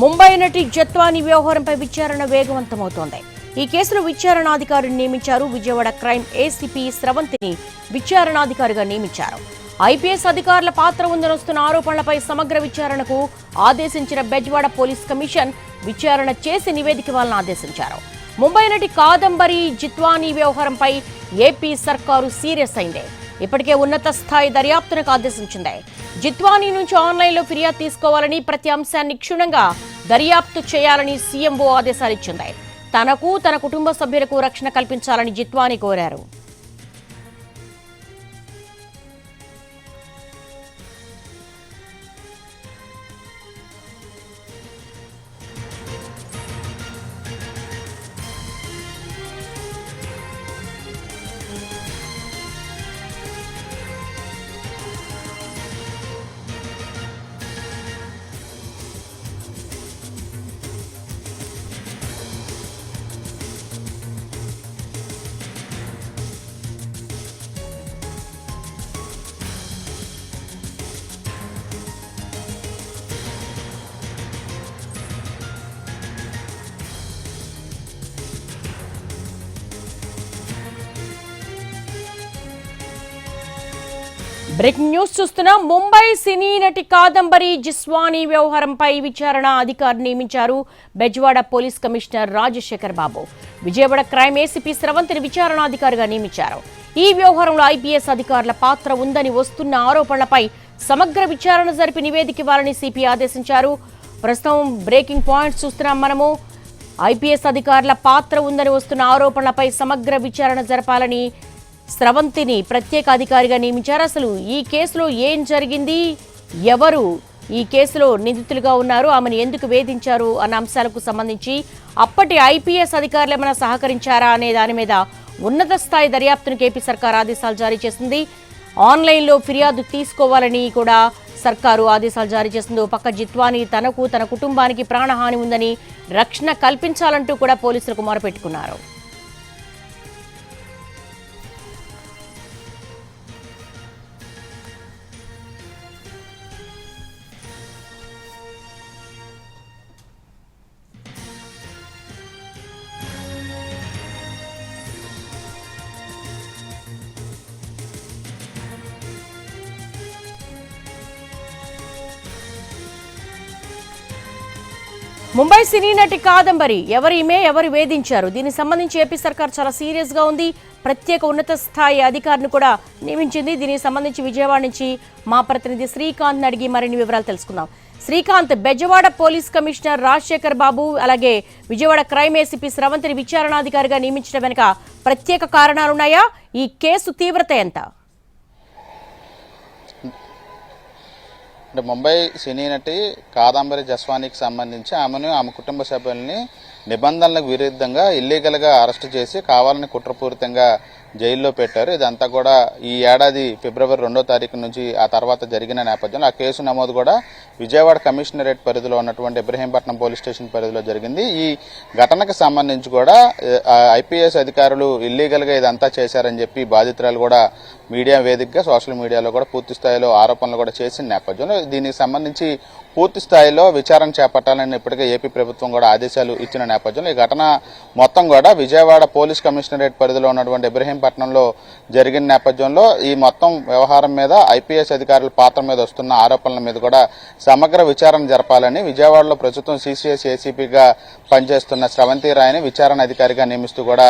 ముంబై నటి జత్వాని వ్యవహారంపై విచారణ వేగవంతమవుతోంది. ఈ కేసులో విచారణాధికారిని నియమించారు విజయవాడ క్రైమ్ ఏసీపీ స్రవంతిని విచారణాధికారిగా నియమించారు. ఐపీఎస్ అధికారుల పాత్ర ఉందని వస్తున్న ఆరోపణలపై సమగ్ర విచారణకు ఆదేశించిన బెజ్వాడ పోలీస్ కమిషన్ విచారణ చేసి నివేదిక ఇవ్వాలని ఆదేశించారు. ముంబై నటి కాదంబరి జిత్వానీ వ్యవహారంపై ఏపీ సర్కారు సీరియస్ అయింది. ఇప్పటికే ఉన్నత స్థాయి దర్యాప్తునకు ఆదేశించింది. జిత్వానీ నుంచి ఆన్లైన్లో ఫిర్యాదు తీసుకోవాలని ప్రతి అంశాన్ని క్షుణ్ణంగా దర్యాప్తు చేయాలని సీఎంఓ ఆదేశాలిచ్చింది తనకు తన కుటుంబ సభ్యులకు రక్షణ కల్పించాలని జిత్వాని కోరారు. బ్రేకింగ్ న్యూస్ చూస్తున్నా ముంబై సినీ నటి కాదంబరి జిస్వానీ వ్యవహారంపై విచారణ అధికారి నియమించారు. Bezawada police commissioner Rajasekhar Babu. Vijayawada crime ACP స్రవంతిని విచారణాధికారిగా నియమించారు. ఈ వ్యవహారంలో ఐపీఎస్ అధికారుల పాత్ర ఉందని వస్తున్న ఆరోపణలపై సమగ్ర విచారణ జరిపి నివేదిక ఇవ్వాలని సిపి ఆదేశించారు. ప్రస్తుతం బ్రేకింగ్ పాయింట్స్ చూస్తున్నాం మనము. ఐపీఎస్ అధికారుల పాత్ర ఉందని వస్తున్న ఆరోపణలపై సమగ్ర విచారణ జరపాలని స్రవంతిని ప్రత్యేక అధికారిగా నియమించారు. అసలు ఈ కేసులో ఏం జరిగింది? ఎవరు ఈ కేసులో నిందితులుగా ఉన్నారు? ఆమెను ఎందుకు వేధించారు? అన్న అంశాలకు సంబంధించి అప్పటి ఐపీఎస్ అధికారులు ఏమైనా సహకరించారా అనే దాని మీద ఉన్నత స్థాయి దర్యాప్తును కేపీ సర్కార్ ఆదేశాలు జారీ చేసింది. ఆన్లైన్లో ఫిర్యాదు తీసుకోవాలని కూడా సర్కారు ఆదేశాలు జారీ చేసింది. పక్క జిత్వాని తనకు తన కుటుంబానికి ప్రాణహాని ఉందని రక్షణ కల్పించాలంటూ కూడా పోలీసులకు మొరపెట్టుకున్నారు. ముంబై సినీ నటి కాదంబరి ఎవరిమే ఎవరు వేధించారు? దీనికి సంబంధించి ఏపీ సర్కార్ చాలా సీరియస్గా ఉంది. ప్రత్యేక ఉన్నత స్థాయి అధికారిని కూడా నియమించింది. దీనికి సంబంధించి విజయవాడ నుంచి మా ప్రతినిధి శ్రీకాంత్ అడిగి మరిన్ని వివరాలు తెలుసుకుందాం. శ్రీకాంత్ బెజవాడ పోలీస్ కమిషనర్ రాజశేఖర్ బాబు అలాగే విజయవాడ క్రైమ్ ఏసీపీ స్రవంతిని విచారణాధికారిగా నియమించడం వెనుక ప్రత్యేక కారణాలున్నాయా? ఈ కేసు తీవ్రత ఎంత? అంటే ముంబై సినీ నటి కాదంబరి జస్వానికి సంబంధించి ఆమెను ఆమె కుటుంబ సభ్యుల్ని నిబంధనలకు విరుద్ధంగా ఇల్లీగల్గా అరెస్ట్ చేసి కావాలని కుట్రపూరితంగా జైల్లో పెట్టారు. ఇదంతా కూడా ఈ ఏడాది ఫిబ్రవరి రెండో తారీఖు నుంచి ఆ తర్వాత జరిగిన నేపథ్యంలో ఆ కేసు నమోదు కూడా విజయవాడ కమిషనరేట్ పరిధిలో ఉన్నటువంటి ఇబ్రహీంపట్నం పోలీస్ స్టేషన్ పరిధిలో జరిగింది. ఈ ఘటనకు సంబంధించి కూడా ఐపీఎస్ అధికారులు ఇల్లీగల్గా ఇదంతా చేశారని చెప్పి బాధితురాలు కూడా మీడియా వేదికగా సోషల్ మీడియాలో కూడా పూర్తి స్థాయిలో ఆరోపణలు కూడా చేసిన నేపథ్యంలో దీనికి సంబంధించి పూర్తి స్థాయిలో విచారణ చేపట్టాలని ఇప్పటికే ఏపీ ప్రభుత్వం కూడా ఆదేశాలు ఇచ్చిన నేపథ్యంలో ఈ ఘటన మొత్తం కూడా విజయవాడ పోలీస్ కమిషనరేట్ పరిధిలో ఉన్నటువంటి ఇబ్రహీంపట్నంలో జరిగిన నేపథ్యంలో ఈ మొత్తం వ్యవహారం మీద ఐపీఎస్ అధికారుల పాత్ర మీద వస్తున్న ఆరోపణల మీద కూడా సమగ్ర విచారణ జరపాలని విజయవాడలో ప్రస్తుతం సీసీఎస్ ఏసీపీగా పనిచేస్తున్న స్రవంతి రాయని విచారణ అధికారిగా నియమిస్తూ కూడా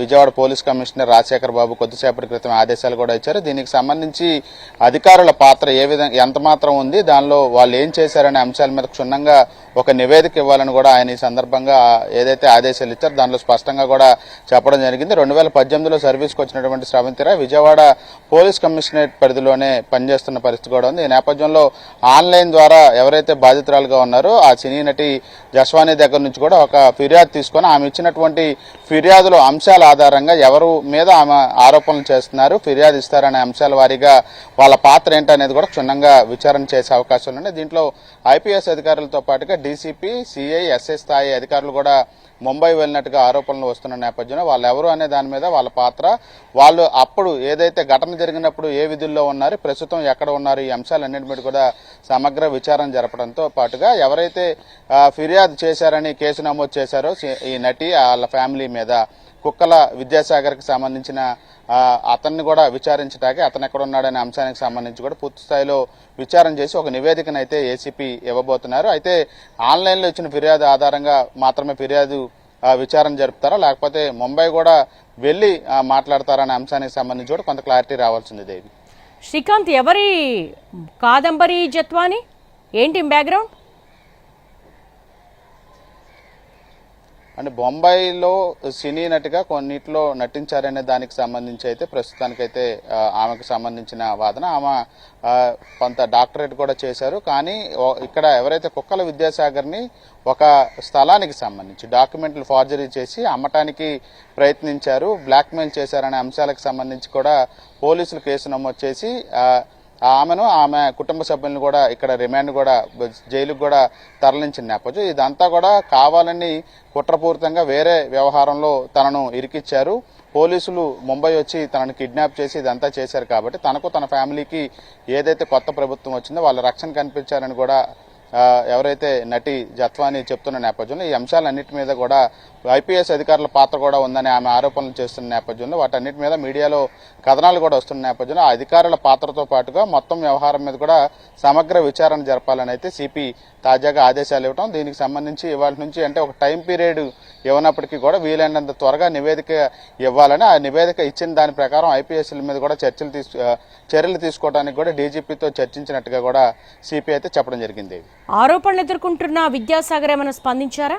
విజయవాడ పోలీస్ కమిషనర్ రాజశేఖర్ బాబు కొద్దిసేపటి క్రితం ఆదేశాలు కూడా ఇచ్చారు. దీనికి సంబంధించి అధికారుల పాత్ర ఏ విధంగా ఎంత మాత్రం ఉంది దానిలో వాళ్ళు ఏం చేశారనే అంశాల మీద క్షుణ్ణంగా ఒక నివేదిక ఇవ్వాలని కూడా ఆయన ఈ సందర్భంగా ఏదైతే ఆదేశాలు ఇచ్చారో దానిలో స్పష్టంగా కూడా చెప్పడం జరిగింది. రెండు వేల పద్దెనిమిదిలో సర్వీస్కి వచ్చినటువంటి స్రవంతిరాయ్ విజయవాడ పోలీస్ కమిషనరేట్ పరిధిలోనే పనిచేస్తున్న పరిస్థితి కూడా ఉంది. ఈ నేపథ్యంలో ఆన్లైన్ ద్వారా ఎవరైతే బాధితురాలుగా ఉన్నారో ఆ సినీ నటి జస్వానీ దగ్గర నుంచి కూడా ఒక ఫిర్యాదు తీసుకొని ఆమె ఇచ్చినటువంటి ఫిర్యాదులో అంశాల ఆధారంగా ఎవరు మీద ఆమె ఆరోపణలు చేస్తున్నారు ఫిర్యాదు ఇస్తారనే అంశాల వారీగా వాళ్ళ పాత్ర ఏంటనేది కూడా క్షుణ్ణంగా విచారణ చేసే అవకాశాలు ఉన్నాయి. దీంట్లో ఐపీఎస్ అధికారులతో పాటుగా డీసీపీ సిఐ ఎస్ఐ స్థాయి అధికారులు కూడా ముంబై వెళ్ళినట్టుగా ఆరోపణలు వస్తున్న నేపథ్యంలో వాళ్ళు ఎవరు అనే దాని మీద వాళ్ళ పాత్ర వాళ్ళు అప్పుడు ఏదైతే ఘటన జరిగినప్పుడు ఏ విధుల్లో ఉన్నారు ప్రస్తుతం ఎక్కడ ఉన్నారు ఈ అంశాలన్నింటి మీద కూడా సమగ్ర విచారణ జరపడంతో పాటుగా ఎవరైతే ఫిర్యాదు చేశారని కేసు నమోదు చేశారో ఈ నటి వాళ్ళ ఫ్యామిలీ మీద కుక్కల విద్యాసాగర్కి సంబంధించిన అతన్ని కూడా విచారించడానికి అతను ఎక్కడ ఉన్నాడనే అంశానికి సంబంధించి కూడా పూర్తి స్థాయిలో విచారణ చేసి ఒక నివేదికను అయితే ఏసీపీ ఇవ్వబోతున్నారు. అయితే ఆన్లైన్లో ఇచ్చిన ఫిర్యాదు ఆధారంగా మాత్రమే ఫిర్యాదు విచారణ జరుపుతారా? లేకపోతే ముంబై కూడా వెళ్ళి మాట్లాడతారనే అంశానికి సంబంధించి కూడా కొంత క్లారిటీ రావాల్సింది దేవి. శ్రీకాంత్ ఎవరి కాదంబరి జత్వాని? ఏంటి బ్యాక్గ్రౌండ్? అంటే బొంబాయిలో సినీ నటిగా కొన్నిట్లో నటించారనే దానికి సంబంధించి అయితే ప్రస్తుతానికైతే ఆమెకు సంబంధించిన వాదన. ఆమె కొంత డాక్టరేట్ కూడా చేశారు. కానీ ఇక్కడ ఎవరైతే కుక్కల విద్యాసాగర్ని ఒక స్థలానికి సంబంధించి డాక్యుమెంట్లు ఫార్జరీ చేసి అమ్మటానికి ప్రయత్నించారు బ్లాక్మెయిల్ చేశారనే అంశాలకు సంబంధించి కూడా పోలీసులు కేసు నమోదు చేసి ఆమెను ఆమె కుటుంబ సభ్యులను కూడా ఇక్కడ రిమాండ్ కూడా జైలుకు కూడా తరలించిన నేపథ్యం ఇదంతా కూడా కావాలని కుట్రపూరితంగా వేరే వ్యవహారంలో తనను ఇరికిచ్చారు. పోలీసులు ముంబై వచ్చి తనను కిడ్నాప్ చేసి ఇదంతా చేశారు కాబట్టి తనకు తన ఫ్యామిలీకి ఏదైతే కొత్త ప్రభుత్వం వచ్చిందో వాళ్ళ రక్షణ కనిపించారని కూడా ఎవరైతే నటి జత్వాని చెప్తున్న నేపథ్యంలో ఈ అంశాలన్నిటి మీద కూడా ఐపీఎస్ అధికారుల పాత్ర కూడా ఉందని ఆమె ఆరోపణలు చేస్తున్న నేపథ్యంలో వాటన్నిటి మీద మీడియాలో కథనాలు కూడా వస్తున్న నేపథ్యంలో ఆ అధికారుల పాత్రతో పాటుగా మొత్తం వ్యవహారం మీద కూడా సమగ్ర విచారణ జరపాలని అయితే సిపి తాజాగా ఆదేశాలు ఇవ్వడం దీనికి సంబంధించి ఇవాళ నుంచి అంటే ఒక టైం పీరియడ్ ఇవ్వనప్పటికీ కూడా వీలైనంత త్వరగా నివేదిక ఇవ్వాలని ఆ నివేదిక ఇచ్చిన దాని ప్రకారం ఐపీఎస్ల మీద కూడా చర్చలు తీసు చర్యలు తీసుకోవడానికి కూడా డీజీపీతో చర్చించినట్టుగా కూడా సిపిఐ అయితే చెప్పడం జరిగింది. ఆరోపణలు ఎదుర్కొంటున్న విద్యాసాగర్ ఏమైనా స్పందించారా?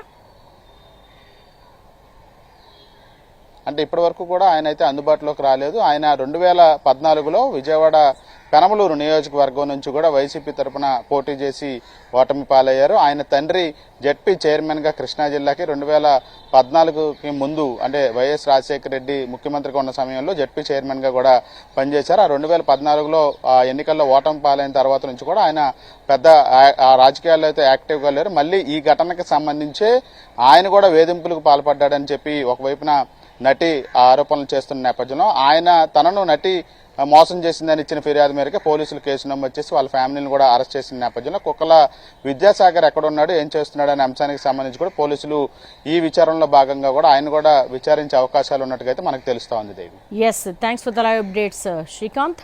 అంటే ఇప్పటి వరకు కూడా ఆయన అయితే అందుబాటులోకి రాలేదు. ఆయన రెండు వేల పద్నాలుగులో విజయవాడ పెనమలూరు నియోజకవర్గం నుంచి కూడా వైసీపీ తరపున పోటీ చేసి ఓటమి పాలయ్యారు. ఆయన తండ్రి జడ్పీ చైర్మన్గా కృష్ణా జిల్లాకి రెండు వేల పద్నాలుగుకి ముందు అంటే వైఎస్ రాజశేఖర రెడ్డి ముఖ్యమంత్రిగా ఉన్న సమయంలో జడ్పీ చైర్మన్గా కూడా పనిచేశారు. ఆ రెండు వేల పద్నాలుగులో ఆ ఎన్నికల్లో ఓటమి పాలైన తర్వాత నుంచి కూడా ఆయన పెద్ద ఆ- రాజకీయాల్లో అయితే యాక్టివ్గా లేరు. మళ్ళీ ఈ ఘటనకి సంబంధించే ఆయన కూడా వేధింపులకు పాల్పడ్డాడని చెప్పి ఒకవైపున నటి ఆరోపణలు చేస్తున్న నేపథ్యంలో ఆయన తనను నటి మోసం చేసిందని ఇచ్చిన ఫిర్యాదు మేరకు పోలీసులు కేసు నమోదు చేసి వాళ్ళ ఫ్యామిలీని కూడా అరెస్ట్ చేసిన నేపథ్యంలో కుక్కల విద్యాసాగర్ ఎక్కడున్నాడు ఏం చేస్తున్నాడు అనే అంశానికి సంబంధించి కూడా పోలీసులు ఈ విచారణలో భాగంగా కూడా ఆయన కూడా విచారించే అవకాశాలు ఉన్నట్టుగా అయితే మనకు తెలుస్తా ఉంది Devi. Yes thanks for the live updates Srikanth